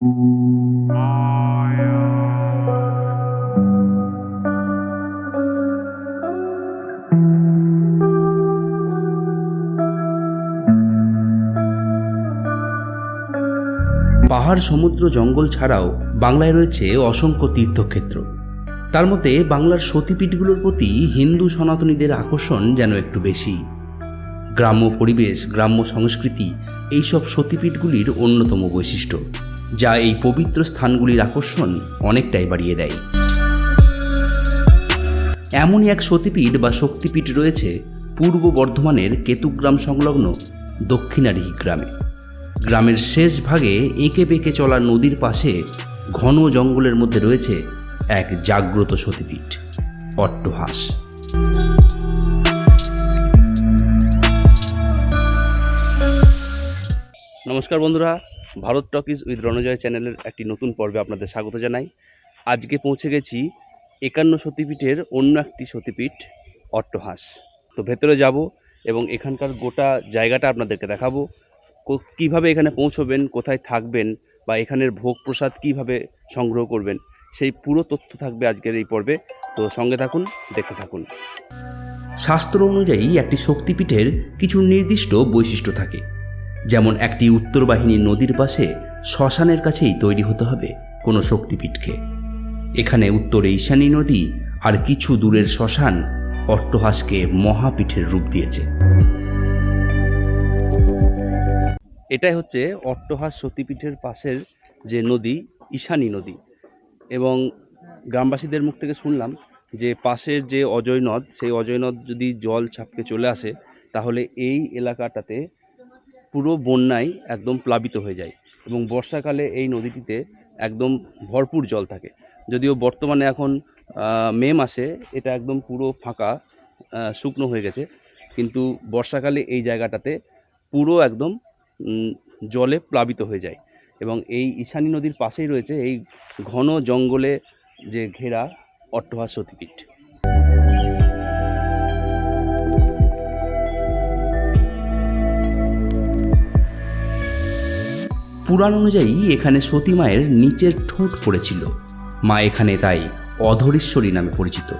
পাহাড়, সমুদ্র, জঙ্গল ছাড়াও বাংলায় রয়েছে অসংখ্য তীর্থক্ষেত্র। তার মধ্যে বাংলার সতীপীঠগুলোর প্রতি হিন্দু সনাতনীদের আকর্ষণ যেন একটু বেশি। গ্রাম্য পরিবেশ, গ্রাম্য সংস্কৃতি, এইসব সতীপীঠগুলির অন্যতম বৈশিষ্ট্য। যা এই পবিত্র স্থানগুলির আকর্ষণ অনেকটাই বাড়িয়ে দেয়। এমনই এক সতীপীঠ বা শক্তিপীঠ রয়েছে পূর্ব বর্ধমানের কেতুগ্রাম সংলগ্ন দক্ষিণারিহি গ্রামে। গ্রামের শেষ ভাগে এঁকে বেঁকে চলা নদীর পাশে ঘন জঙ্গলের মধ্যে রয়েছে এক জাগ্রত সতীপীঠ, অট্টহাস। নমস্কার বন্ধুরা ভারত টকিজ উইথ রণজয় চ্যানেলের একটি নতুন পর্বে আপনাদের স্বাগত জানাই। আজকে পৌঁছে গেছি একান্ন সতীপীঠের অন্য একটি সতীপীঠ, অট্টহাস। তো ভেতরে যাব এবং এখানকার গোটা জায়গাটা আপনাদেরকে দেখাবো। কীভাবে এখানে পৌঁছবেন, কোথায় থাকবেন বা এখানের ভোগ প্রসাদ কীভাবে সংগ্রহ করবেন, সেই পুরো তথ্য থাকবে আজকের এই পর্বে। তো সঙ্গে থাকুন, দেখতে থাকুন। শাস্ত্র অনুযায়ী একটি শক্তিপীঠের কিছু নির্দিষ্ট বৈশিষ্ট্য থাকে। যেমন একটি উত্তর বাহিনী নদীর পাশে শ্মশানের কাছেই তৈরি হতে হবে কোনো শক্তিপীঠকে। এখানে উত্তরে ঈশানী নদী আর কিছু দূরের শ্মশান অট্টহাসকে মহাপীঠের রূপ দিয়েছে। এটাই হচ্ছে অট্টহাস সতীপীঠের পাশের যে নদী, ঈশানী নদী। এবং গ্রামবাসীদের মুখ থেকে শুনলাম যে পাশের যে অজয় নদ সেই অজয় নদ যদি জল ছাপকে চলে আসে, তাহলে এই এলাকাটাতে পুরো বন্যায় একদম প্লাবিত হয়ে যায় এবং বর্ষাকালে এই নদীটিতে একদম ভরপুর জল থাকে। যদিও বর্তমানে এখন মে মাসে এটা একদম পুরো ফাঁকা শুকনো হয়ে গেছে। কিন্তু বর্ষাকালে এই জায়গাটাতে পুরো একদম জলে প্লাবিত হয়ে যায় এবং এই ঈশানী নদীর পাশেই রয়েছে এই ঘন জঙ্গলে যে ঘেরা অট্টহাস সতীপীঠ পুরাণ অনুযায়ী এখানে সতী মায়ের নিচের ঠোঁট পড়েছিল। মা এখানে তাই অধরেশ্বরী নামে পরিচিত।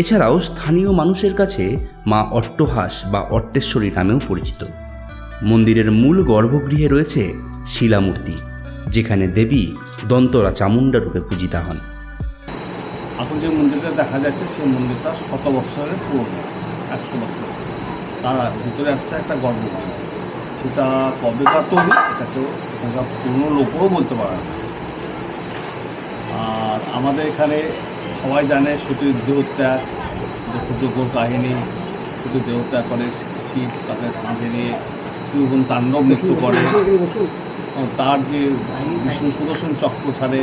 এছাড়াও স্থানীয় মানুষের কাছে মা অট্টহাস বা অট্টেশ্বরী নামেও পরিচিত। মন্দিরের মূল গর্ভগৃহে রয়েছে শিলামূর্তি, যেখানে দেবী দন্তরা চামুণ্ডা রূপে পূজিতা হন। এখন যে মন্দিরটা দেখা যাচ্ছে, সেই মন্দিরটা শত বছরের পুরনো, একশো বছর তার ভিতরে আছে একটা গর্ভগৃহ। সেটা কবেকার তৈরি এটা কেউ এখানকার পুরনো লোকও বলতে পারে না। আর আমাদের এখানে সবাই জানে সতীর দেহত্যাগ, যে ক্ষুদ্র কাহিনী শুধু দেহত্যাগ করে শিব তাকে কাঁধে নিয়ে কীরকম তাণ্ডব নৃত্য করে। এবং তার যে বিষ্ণু সুদর্শন চক্র ছাড়ে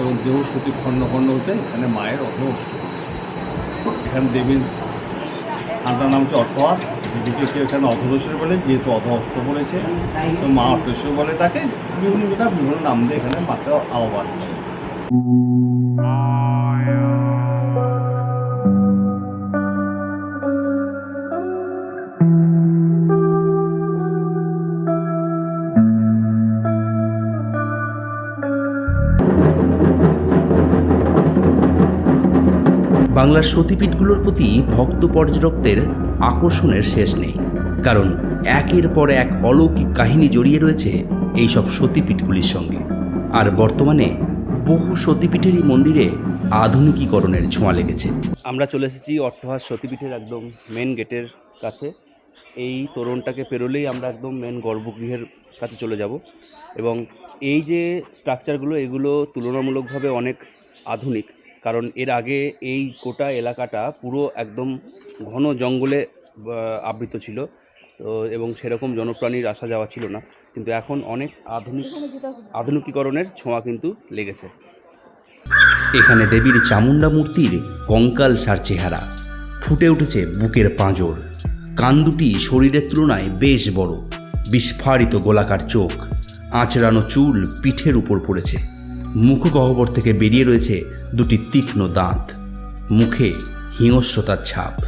এবং দেহ সতী খণ্ড খণ্ড হতে এখানে মায়ের অধ এখানে দেবীর স্থানটার নাম হচ্ছে অট্টহাস। দিদিকে কেউ এখানে অধরেশ্বর বলে, যেহেতু অধ অস্ত বলেছে, তো মা অট্টেশ্বর বলে তাকে। বিভিন্ন বিভিন্ন নাম দিয়ে এখানে মাকে আহ্বান বাংলার সতীপীঠগুলোর প্রতি ভক্ত পর্যটকদের আকর্ষণের শেষ নেই। কারণ একের পর এক অলৌকিক কাহিনী জড়িয়ে রয়েছে এইসব সতীপীঠগুলির সঙ্গে। আর বর্তমানে বহু সতীপীঠেরই মন্দিরে আধুনিকীকরণের ছোঁয়া লেগেছে। আমরা চলে এসেছি অট্টহাস সতীপীঠের একদম মেন গেটের কাছে। এই তোরণটাকে পেরোলেই আমরা একদম মেন গর্ভগৃহের কাছে চলে যাব। এবং এই যে স্ট্রাকচারগুলো এগুলো তুলনামূলকভাবে অনেক আধুনিক। কারণ এর আগে এই গোটা এলাকাটা পুরো একদম ঘন জঙ্গলে আবৃত ছিল। তো, এবং সেরকম জনপ্রাণীর আসা যাওয়া ছিল না। কিন্তু এখন অনেক আধুনিক, আধুনিকীকরণের ছোঁয়া কিন্তু লেগেছে। এখানে দেবীর চামুণ্ডা মূর্তির কঙ্কাল সার চেহারা। ফুটে উঠেছে বুকের পাঁজর। কান দুটি শরীরের তুলনায় বেশ বড়। বিস্ফারিত গোলাকার চোখ। আঁচড়ানো চুল পিঠের উপর পড়েছে। মুখগহ্বর থেকে বেরিয়ে রয়েছে দুটি তীক্ষ্ণ দাঁত, মুখে হিংস্রতার ছাপ।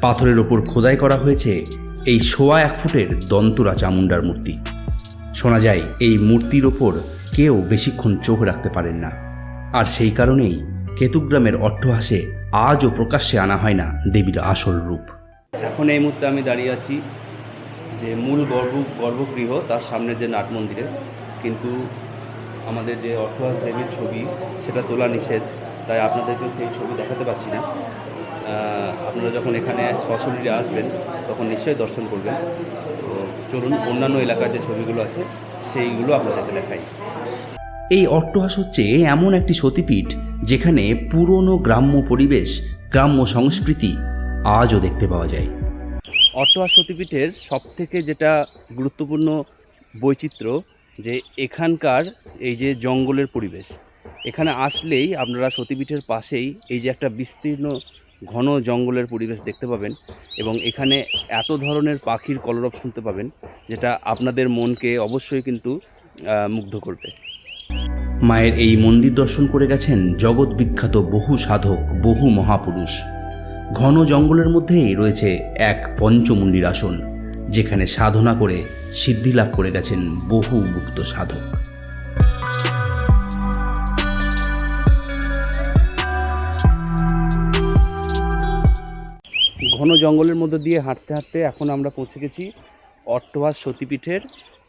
পাথরের ওপর খোদাই করা হয়েছে এই সোয়া এক ফুটের দন্তরা চামুণ্ডার মূর্তি। শোনা যায়, এই মূর্তির ওপর কেউ বেশিক্ষণ চোখ রাখতে পারেন না। আর সেই কারণেই কেতুগ্রামের অট্টহাসে আজও প্রকাশ্যে আনা হয় না দেবীর আসল রূপ। এখন এই মুহূর্তে আমি দাঁড়িয়ে আছি যে মূল গর্ভ, গর্ভগৃহ, তার সামনে যে নাট মন্দিরে। কিন্তু আমাদের যে অর্থহাস দেবীর ছবি সেটা তোলা নিষেধ। তাই আপনাদেরকে সেই ছবি দেখাতে পাচ্ছি না। আপনারা যখন এখানে সশরীরে আসবেন তখন নিশ্চয়ই দর্শন করবেন। তো চলুন অন্যান্য এলাকার যে ছবিগুলো আছে সেইগুলো আপনাদেরকে দেখাই। এই অট্টহাস হচ্ছে এমন একটি সতীপীঠ যেখানে পুরনো গ্রাম্য পরিবেশ গ্রাম্য সংস্কৃতি আজও দেখতে পাওয়া যায়। অট্টহাস সতীপীঠের সবথেকে যেটা গুরুত্বপূর্ণ বৈচিত্র্য যে এখানকার এই যে জঙ্গলের পরিবেশ, এখানে আসলেই আপনারা সতীপীঠের পাশেই এই যে একটা বিস্তীর্ণ ঘন জঙ্গলের পরিবেশ দেখতে পাবেন এবং এখানে এত ধরনের পাখির কলরব শুনতে পাবেন, যেটা আপনাদের মনকে অবশ্যই কিন্তু মুগ্ধ করবে। মায়ের এই মন্দির দর্শন করে গেছেন জগৎ বিখ্যাত বহু সাধক, বহু মহাপুরুষ। ঘন জঙ্গলের মধ্যেই রয়েছে এক পঞ্চমুণ্ডির আসন। যেখানে সাধনা করে সিদ্ধি লাভ করে গেছেন বহু মুক্ত সাধক। ঘন জঙ্গলের মধ্যে দিয়ে হাঁটতে হাঁটতে এখন আমরা পৌঁছে গেছি অট্টহাস সতীপীঠের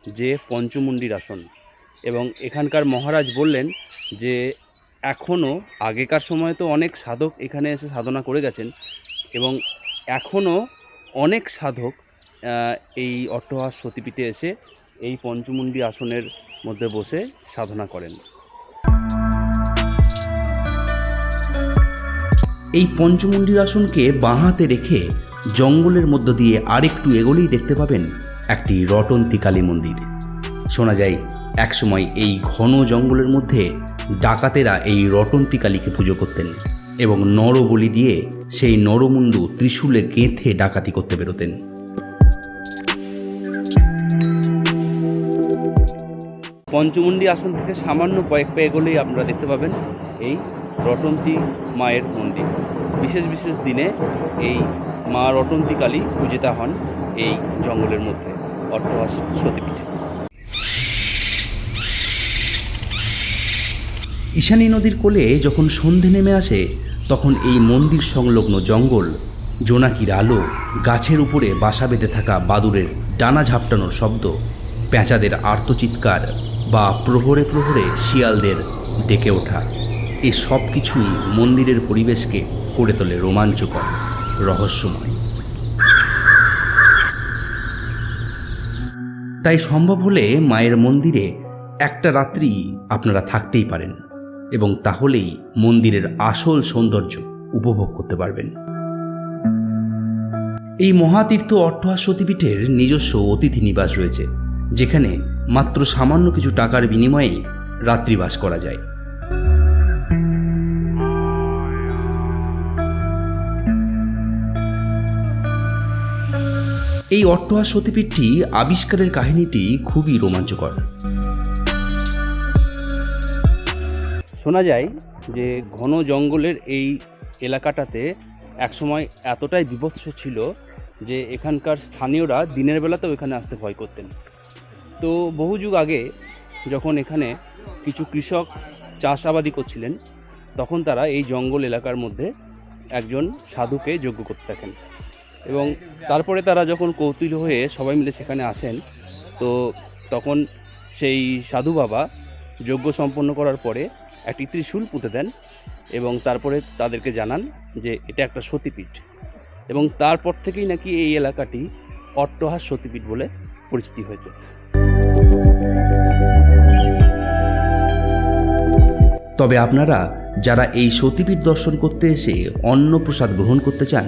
যে পঞ্চমুণ্ডির আসন। এবং এখানকার মহারাজ বললেন যে এখনও আগেকার সময়ে তো অনেক সাধক এখানে এসে সাধনা করে গেছেন এবং এখনও অনেক সাধক এই অট্টহাস সতীপীঠে এসে এই পঞ্চমুণ্ডি আসনের মধ্যে বসে সাধনা করেন। এই পঞ্চমুণ্ডির আসনকে বাঁহাতে রেখে জঙ্গলের মধ্য দিয়ে আরেকটু এগোলেই দেখতে পাবেন একটি রটন্তী কালী মন্দির। শোনা যায়, একসময় এই ঘন জঙ্গলের মধ্যে ডাকাতেরা এই রটন্তী কালীকে পুজো করতেন এবং নরবলি দিয়ে সেই নরমুণ্ডু ত্রিশূলে গেঁথে ডাকাতি করতে বেরোতেন। পঞ্চমুণ্ডি আসন থেকে সামান্য কয়েক পা এগোলেই আপনারা দেখতে পাবেন এই রটন্তী মায়ের মন্দির। বিশেষ বিশেষ দিনে এই মা রটন্তী কালী পূজিতা হন এই জঙ্গলের মধ্যে, অট্টহাস সতীপীঠে। ঈশানী নদীর কোলে যখন সন্ধে নেমে আসে, তখন এই মন্দির সংলগ্ন জঙ্গল, জোনাকির আলো, গাছের উপরে বাসা বেঁধে থাকা বাদুরের ডানা ঝাপটানোর শব্দ, পেঁচাদের আর্তচিৎকার। বা প্রহরে প্রহরে শিয়ালদের ডেকে ওঠা। এ সব কিছুই মন্দিরের পরিবেশকে করে তোলে রোমাঞ্চকর, রহস্যময়। তাই সম্ভব হলে মায়ের মন্দিরে একটা রাত্রি আপনারা থাকতেই পারেন এবং তাহলেই মন্দিরের আসল সৌন্দর্য উপভোগ করতে পারবেন। এই মহাতীর্থ অট্টহাস সতীপীঠের নিজস্ব অতিথি নিবাস রয়েছে, যেখানে মাত্র সামান্য কিছু টাকার বিনিময়ে রাত্রিবাস করা যায়। এই অট্টহাস সতীপীঠটি আবিষ্কারের কাহিনীটি খুবই রোমাঞ্চকর। শোনা যায় যে ঘন জঙ্গলের এই এলাকাটাতে একসময় এতটাই বিভৎস ছিল যে এখানকার স্থানীয়রা দিনের বেলাতেও এখানে আসতে ভয় করতেন। তো বহু যুগ আগে যখন এখানে কিছু কৃষক চাষাবাদি করছিলেন, তখন তারা এই জঙ্গল এলাকার মধ্যে একজন সাধুকে যজ্ঞ করতে থাকেন। এবং তারপরে তারা যখন কৌতূহল হয়ে সবাই মিলে সেখানে আসেন, তো তখন সেই সাধু বাবা যজ্ঞ সম্পন্ন করার পরে একটি ত্রিশূল পুঁতে দেন এবং তারপরে তাদেরকে জানান যে এটা একটা সতীপীঠ। এবং তারপর থেকেই নাকি এই এলাকাটি অট্টহাস সতীপীঠ বলে পরিচিতি হয়েছে। তবে আপনারা যারা এই সতীপীঠ দর্শন করতে এসে অন্ন প্রসাদ গ্রহণ করতে চান,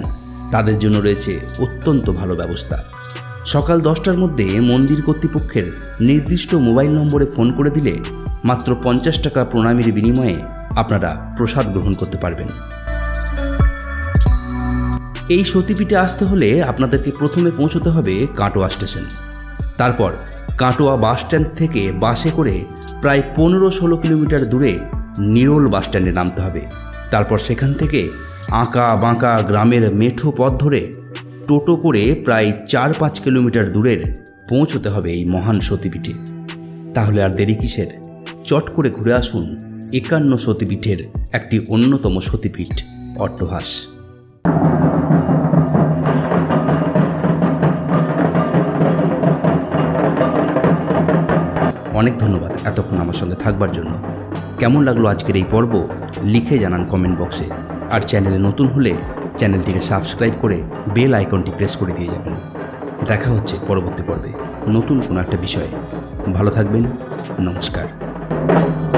তাদের জন্য রয়েছে অত্যন্ত ভালো ব্যবস্থা। সকাল দশটার মধ্যে মন্দির কর্তৃপক্ষের নির্দিষ্ট মোবাইল নম্বরে ফোন করে দিলে মাত্র পঞ্চাশ টাকা প্রণামীর বিনিময়ে আপনারা প্রসাদ গ্রহণ করতে পারবেন। এই সতীপীঠে আসতে হলে আপনাদেরকে প্রথমে পৌঁছতে হবে কাটোয়া স্টেশন। তারপর কাটোয়া বাস স্ট্যান্ড থেকে বাসে করে প্রায় পনেরো ষোলো কিলোমিটার দূরে নিরোল বাস স্ট্যান্ডে নামতে হবে। তারপর সেখান থেকে আঁকা বাঁকা গ্রামের মেঠো পথ ধরে টোটো করে প্রায় চার পাঁচ কিলোমিটার দূরের পৌঁছতে হবে এই মহান সতীপীঠে। তাহলে আর দেরি কিসের? চট করে ঘুরে আসুন একান্ন সতীপীঠের একটি অন্যতম সতীপীঠ, অট্টহাস। অনেক ধন্যবাদ এতক্ষণ আমার সঙ্গে থাকবার জন্য। কেমন লাগল আজকের এই পর্ব? লিখে জানান কমেন্ট বক্সে। আর চ্যানেলে নতুন হলে চ্যানেলটিকে সাবস্ক্রাইব করে বেল আইকনটি প্রেস করে দিয়ে যাবেন। দেখা হচ্ছে পরবর্তী পর্বে নতুন কোনো একটা বিষয়ে। ভালো থাকবেন। নমস্কার।